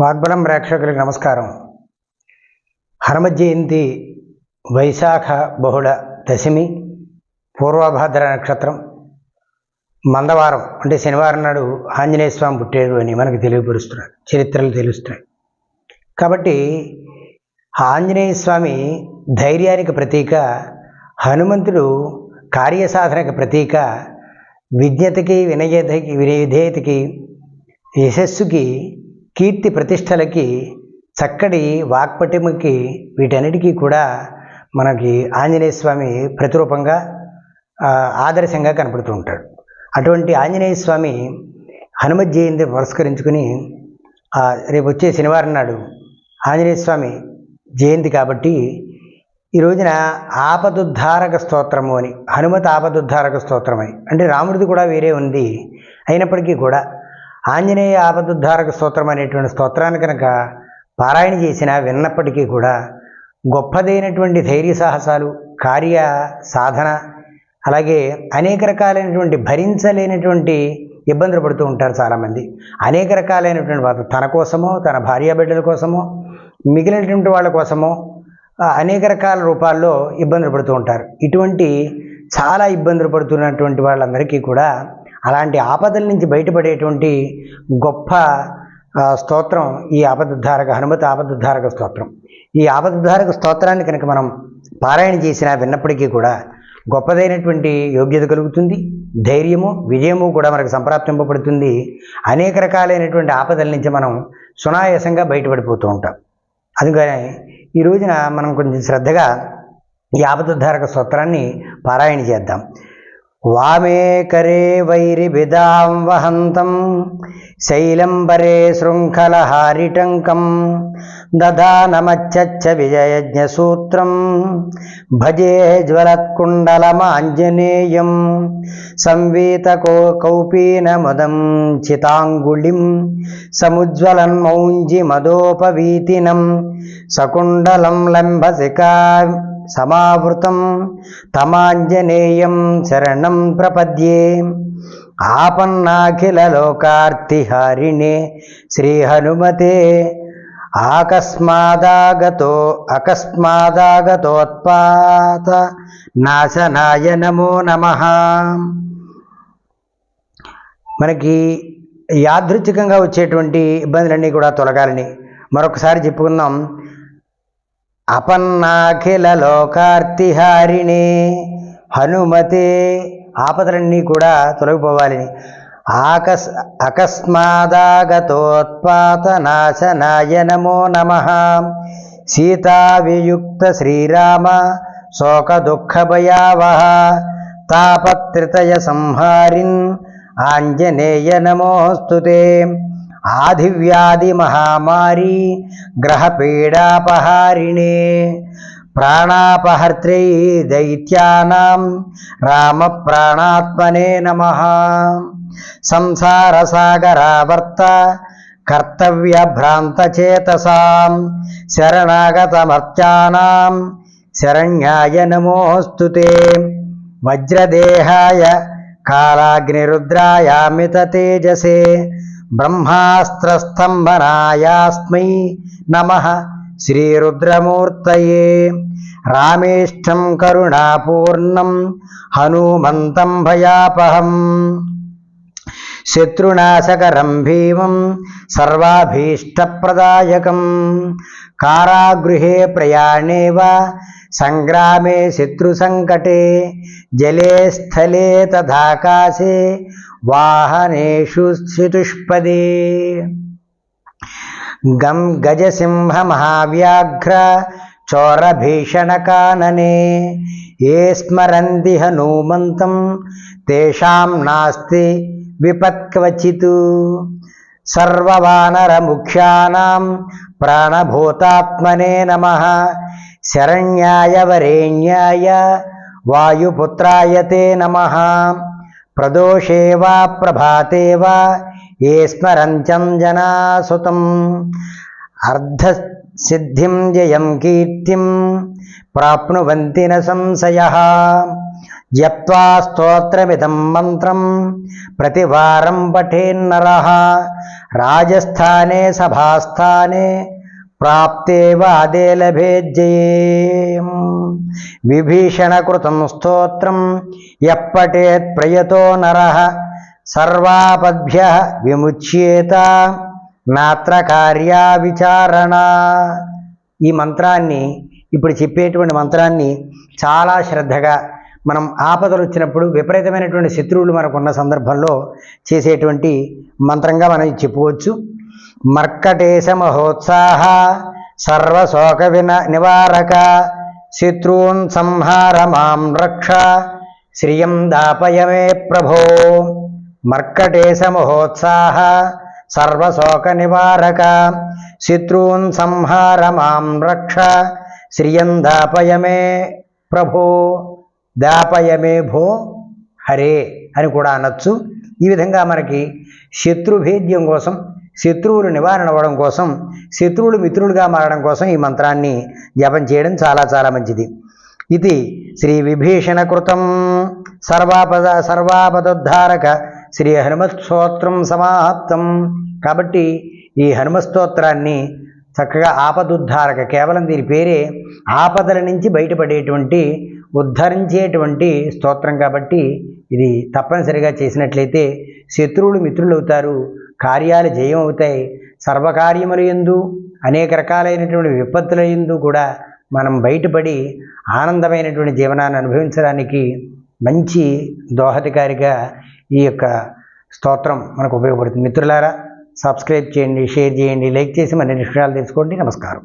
వాగ్బలం ప్రేక్షకులకు నమస్కారం. హనుమ జయంతి వైశాఖ బహుళ దశమి పూర్వభాద్ర నక్షత్రం మందవారం అంటే శనివారం నాడు ఆంజనేయ స్వామి పుట్టాడు అని మనకు తెలియపరుస్తున్నాడు చరిత్రలు తెలుస్తున్నాయి. కాబట్టి ఆంజనేయ స్వామి ధైర్యానికి ప్రతీక హనుమంతుడు కార్యసాధనకు ప్రతీక విజ్ఞతకి వినయతకి విధేయతకి యశస్సుకి కీర్తి ప్రతిష్టలకి చక్కటి వాక్పటిమకి వీటన్నిటికీ కూడా మనకి ఆంజనేయ స్వామి ప్రతిరూపంగా ఆదర్శంగా కనపడుతూ ఉంటాడు. అటువంటి ఆంజనేయ స్వామి హనుమత్ జయంతి పురస్కరించుకుని రేపు వచ్చే శనివారం నాడు ఆంజనేయ స్వామి జయంతి కాబట్టి ఈ రోజున ఆపదుద్ధారక స్తోత్రము అని హనుమత్ ఆపదుద్ధారక స్తోత్రమని అంటే రాముడిది కూడా వేరే ఉంది. అయినప్పటికీ కూడా ఆంజనేయ ఆపదుద్ధారక స్తోత్రం అనేటువంటి స్తోత్రాన్ని కనుక పారాయణ చేసిన విన్నప్పటికీ కూడా గొప్పదైనటువంటి ధైర్య సాహసాలు కార్య సాధన అలాగే అనేక రకాలైనటువంటి భరించలేనటువంటి ఇబ్బందులు పడుతూ ఉంటారు చాలామంది. అనేక రకాలైనటువంటి వాళ్ళు తన కోసమో తన భార్య బిడ్డల కోసమో మిగిలినటువంటి వాళ్ళ కోసమో అనేక రకాల రూపాల్లో ఇబ్బందులు పడుతూ ఉంటారు. ఇటువంటి చాలా ఇబ్బందులు పడుతున్నటువంటి వాళ్ళందరికీ కూడా అలాంటి ఆపదల నుంచి బయటపడేటువంటి గొప్ప స్తోత్రం ఈ ఆపదుద్ధారక హనుమతి ఆపదుద్ధారక స్తోత్రం. ఈ ఆపదుద్ధారక స్తోత్రాన్ని కనుక మనం పారాయణ చేసినా విన్నప్పటికీ కూడా గొప్పదైనటువంటి యోగ్యత కలుగుతుంది ధైర్యము విజయము కూడా మనకు సంప్రాప్తింపబడుతుంది. అనేక రకాలైనటువంటి ఆపదల నుంచి మనం సునాయాసంగా బయటపడిపోతూ ఉంటాం. అందుకని ఈ రోజున మనం కొంచెం శ్రద్ధగా ఈ ఆపదుద్ధారక స్తోత్రాన్ని పారాయణ చేద్దాం. వామే కరే వైరిభిదాం వహంతం శైలంబరే శృంఖలహారిటంకం దదానమచ్చచ్చ విజయజ్ఞసూత్రం భజే జ్వలత్కుండలమాంజనేయం సంవీతకో కౌపీనమదం చితాంగుళిం సముజ్వలం మౌంజి మదోపవీతినం సకుండలం లంబసికా సమావృతం తమాంజనేయం శరణం ప్రపద్యే. ఆపన్నాఖిలలోకార్తిహారిణే శ్రీహనుమతే. ఆకస్మాదాగతో అకస్మాదాగతోత్పాత నాశనాయ నమో నమ. మనకి యాదృచ్ఛికంగా వచ్చేటువంటి ఇబ్బందులన్నీ కూడా తొలగాలని మరొకసారి చెప్పుకుందాం. అపన్నాఖిల లోకార్తిహారిణే హనుమతే. ఆపదలన్నీ కూడా తొలగిపోవాలని ఆకస్ అకస్మాదాగతోత్పాత నాశనాయ నమో. నమ సీతావియుక్త శ్రీరామ శోక దుఃఖ తాపత్రితయ సంహారిన్ ఆంజనేయ నమోస్తుతే ఆదివ్యాధి మహామారి గ్రహపీడాపహారిణే ప్రాణాపహర్త్రై దైత్యానాం రామ ప్రాణాత్మనే నమ. సంసారసాగరావర్త కర్తవ్యభ్రాంతచేతసాం శరణాగతమర్త్యానాం శరణ్యాయ నమోస్తుతే వజ్రదేహాయ కాలాగ్నిరుద్రాయామిత తేజసే బ్రహ్మాస్త్రస్తంభనాయాస్మై నమ శ్రీరుద్రమూర్తయే. రామేష్టం కరుణాపూర్ణం హనుమంతం భయాపహం. శత్రునాశకరం భీమం సర్వాభీష్టప్రదాయకం. కారాగృహే ప్రయాణే వా సంగ్రామే శత్రుసంకటే. జలే స్థలే తథాకాశే వాహనేషు స్థితుష్పదే. గం గజసింహ మహావ్యాఘ్ర చోరభీషణకాననే. ఏ స్మరంతి హనుమంతం తేషాం నాస్తి విపత్క్వచిత్. సర్వవానరముఖ్యానాం ప్రాణభూతాత్మనే నమ. శరణ్యాయ వరేణ్యాయ వాయుపుత్రాయ తే నమ. ప్రదోషే వా ప్రభాతే వా ఏ స్మరంత్యం జనాసుతం. అర్ధసిద్ధిం జయం కీర్తిం ప్రాప్నువంతి న సంశయ. జప్వా స్తోత్రమిదం మంత్రం ప్రతివారం పఠేన్నర. రాజస్థానే సభాస్థానే ప్రాప్తేవాదే వాదే విభీషణకృతం స్తోత్రం. ఎప్పటేత్ ప్రయతో నర. సర్వాపద్భ్య విముచ్యేత. నాత్ర కార్యా విచారణ. ఈ మంత్రాన్ని ఇప్పుడు చెప్పేటువంటి మంత్రాన్ని చాలా శ్రద్ధగా మనం ఆపదలు వచ్చినప్పుడు విపరీతమైనటువంటి శత్రువులు మనకున్న సందర్భంలో చేసేటువంటి మంత్రంగా మనం చెప్పుకోవచ్చు. మర్కటేశ మహోత్సాహ సర్వశోక విన నివారక శత్రూన్ సంహార మాం రక్ష శ్రియం దాపయమే ప్రభో. మర్కటేశ మహోత్సాహ సర్వశోక నివారక శత్రూన్ సంహార మాం రక్ష శ్రియం దాపయమే ప్రభో. దాపయమే భో హరే అని కూడా అనొచ్చు. ఈ విధంగా మనకి శత్రుభేద్యం కోసం శత్రువులు నివారణ అవ్వడం కోసం శత్రువులు మిత్రులుగా మారడం కోసం ఈ మంత్రాన్ని జపం చేయడం చాలా చాలా మంచిది. ఇది శ్రీ విభీషణ కృతం. సర్వాపద సర్వాపదోద్ధారక శ్రీ హనుమత్ స్తోత్రం సమాప్తం. కాబట్టి ఈ హనుమస్తోత్రాన్ని చక్కగా ఆపదుద్ధారక కేవలం దీని పేరే ఆపదల నుంచి బయటపడేటువంటి ఉద్ధరించేటువంటి స్తోత్రం కాబట్టి ఇది తప్పనిసరిగా చేసినట్లయితే శత్రువులు మిత్రులు అవుతారు కార్యాలు జయం అవుతాయి సర్వకార్యముల ఎందు అనేక రకాలైనటువంటి విపత్తుల ఎందు కూడా మనం బయటపడి ఆనందమైనటువంటి జీవనాన్ని అనుభవించడానికి మంచి దోహదకారిగా ఈ యొక్క స్తోత్రం మనకు ఉపయోగపడుతుంది. మిత్రులారా సబ్స్క్రైబ్ చేయండి షేర్ చేయండి లైక్ చేసి మరిన్ని విషయాలు తెలుసుకోండి. నమస్కారం.